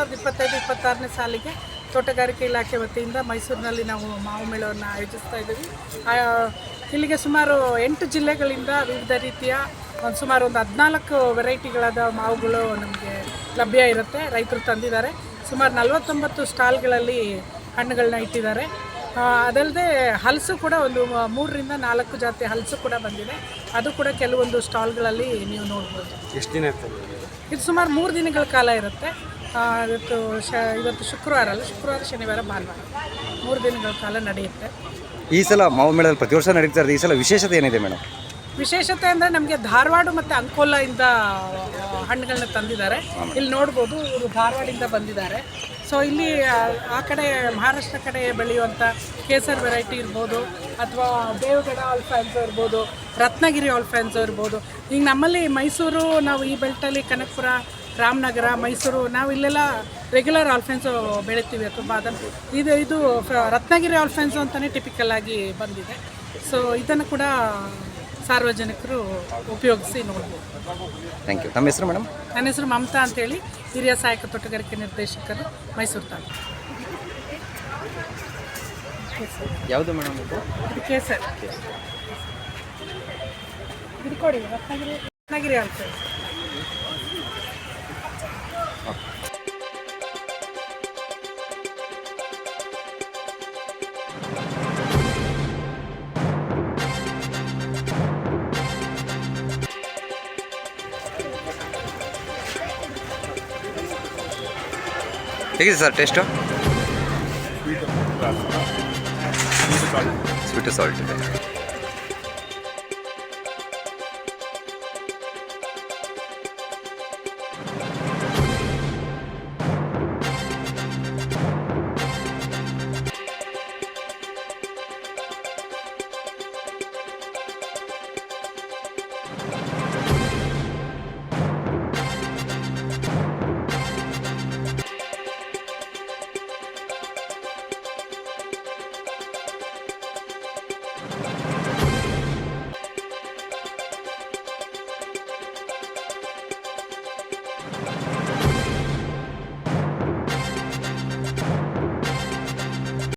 ಸಾವಿರದ ಇಪ್ಪತ್ತೈದು ಇಪ್ಪತ್ತಾರನೇ ಸಾಲಿಗೆ ತೋಟಗಾರಿಕೆ ಇಲಾಖೆ ವತಿಯಿಂದ ಮೈಸೂರಿನಲ್ಲಿ ನಾವು ಮಾವು ಮೇಳವನ್ನು ಆಯೋಜಿಸ್ತಾ ಇದ್ದೀವಿ. ಇಲ್ಲಿಗೆ ಸುಮಾರು ಎಂಟು ಜಿಲ್ಲೆಗಳಿಂದ ವಿವಿಧ ರೀತಿಯ ಒಂದು ಸುಮಾರು ಒಂದು ಹದಿನಾಲ್ಕು ವೆರೈಟಿಗಳಾದ ಮಾವುಗಳು ನಮಗೆ ಲಭ್ಯ ಇರುತ್ತೆ. ರೈತರು ತಂದಿದ್ದಾರೆ. ಸುಮಾರು ನಲವತ್ತೊಂಬತ್ತು ಸ್ಟಾಲ್ಗಳಲ್ಲಿ ಹಣ್ಣುಗಳನ್ನ ಇಟ್ಟಿದ್ದಾರೆ. ಅದಲ್ಲದೆ ಹಲಸು ಕೂಡ ಒಂದು ಮೂರರಿಂದ ನಾಲ್ಕು ಜಾತಿ ಹಲಸು ಕೂಡ ಬಂದಿದೆ. ಅದು ಕೂಡ ಕೆಲವೊಂದು ಸ್ಟಾಲ್ಗಳಲ್ಲಿ ನೀವು ನೋಡ್ಬೋದು. ಎಷ್ಟು ದಿನ ಇದು ಸುಮಾರು ಮೂರು ದಿನಗಳ ಕಾಲ ಇರುತ್ತೆ. ಇವತ್ತು ಶ ಇವತ್ತು ಶುಕ್ರವಾರ ಅಲ್ಲ ಶುಕ್ರವಾರ ಶನಿವಾರ ಭಾನುವಾರ. ಮೂರು ದಿನಗಳ ಕಾಲ ನಡೆಯುತ್ತೆ. ಈ ಸಲ ಮಾವು ಮೇಳದಲ್ಲಿ ಪ್ರತಿ ವರ್ಷ ನಡೀತಾ ಇರೋದು ಈ ಸಲ ವಿಶೇಷತೆ ಏನಿದೆ ಮೇಡಮ್? ವಿಶೇಷತೆ ಅಂದರೆ ನಮಗೆ ಧಾರವಾಡ ಮತ್ತು ಇಂದ ಹಣ್ಣುಗಳನ್ನ ತಂದಿದ್ದಾರೆ. ಇಲ್ಲಿ ನೋಡ್ಬೋದು ಇವರು ಧಾರವಾಡಿಂದ ಬಂದಿದ್ದಾರೆ. ಸೊ ಇಲ್ಲಿ ಆ, ಆ ಕಡೆ ಮಹಾರಾಷ್ಟ್ರ ಕಡೆ ಬೆಳೆಯುವಂಥ ಕೇಸರ್ ವೆರೈಟಿ ಇರ್ಬೋದು ಅಥವಾ ದೇವಗಡ ಆಲ್ಫ್ಯಾನ್ಸೋ ಇರ್ಬೋದು ರತ್ನಗಿರಿ ಆಲ್ಫ್ಯಾನ್ಸೋ ಇರ್ಬೋದು. ಈಗ ನಮ್ಮಲ್ಲಿ ಮೈಸೂರು ನಾವು ಈ ಬೆಲ್ಟಲ್ಲಿ ಕನಕಪುರ ರಾಮನಗರ ಮೈಸೂರು ನಾವು ಇಲ್ಲೆಲ್ಲ ರೆಗ್ಯುಲರ್ ಆಲ್ಫೆನ್ಸು ಬೆಳಿತೀವಿ ತುಂಬ ಅದನ್ನು ಇದು ಇದು ರತ್ನಗಿರಿ ಆಲ್ಫೆನ್ಸು ಅಂತಲೇ ಟಿಪಿಕಲ್ ಆಗಿ ಬಂದಿದೆ. ಸೊ ಇದನ್ನು ಕೂಡ ಸಾರ್ವಜನಿಕರು ಉಪಯೋಗಿಸಿ ನೋಡ್ಬೋದು. ಥ್ಯಾಂಕ್ ಯು ತಮ್ಮ ಹೆಸರು ಮೇಡಮ್? ನನ್ನ ಹೆಸರು ಮಮತಾ ಅಂತೇಳಿ. ಹಿರಿಯ ಸಹಾಯಕ ತೋಟಗಾರಿಕೆ ನಿರ್ದೇಶಕರು ಮೈಸೂರು ತಾಲೂಕು. ಯಾವುದು ಮೇಡಮ್ ಇದು? ಕೇಸರ್. ಇದು ಕೊಡಿ ರತ್ನಗಿರಿ ರತ್ನಗಿರಿ ಆಲ್ಫೆನ್ಸ್ ಹೇಗಿದೆ ಸರ್ ಟೇಸ್ಟು ಸ್ವೀಟು ಸಾಲ್ಟ್ ಇದೆ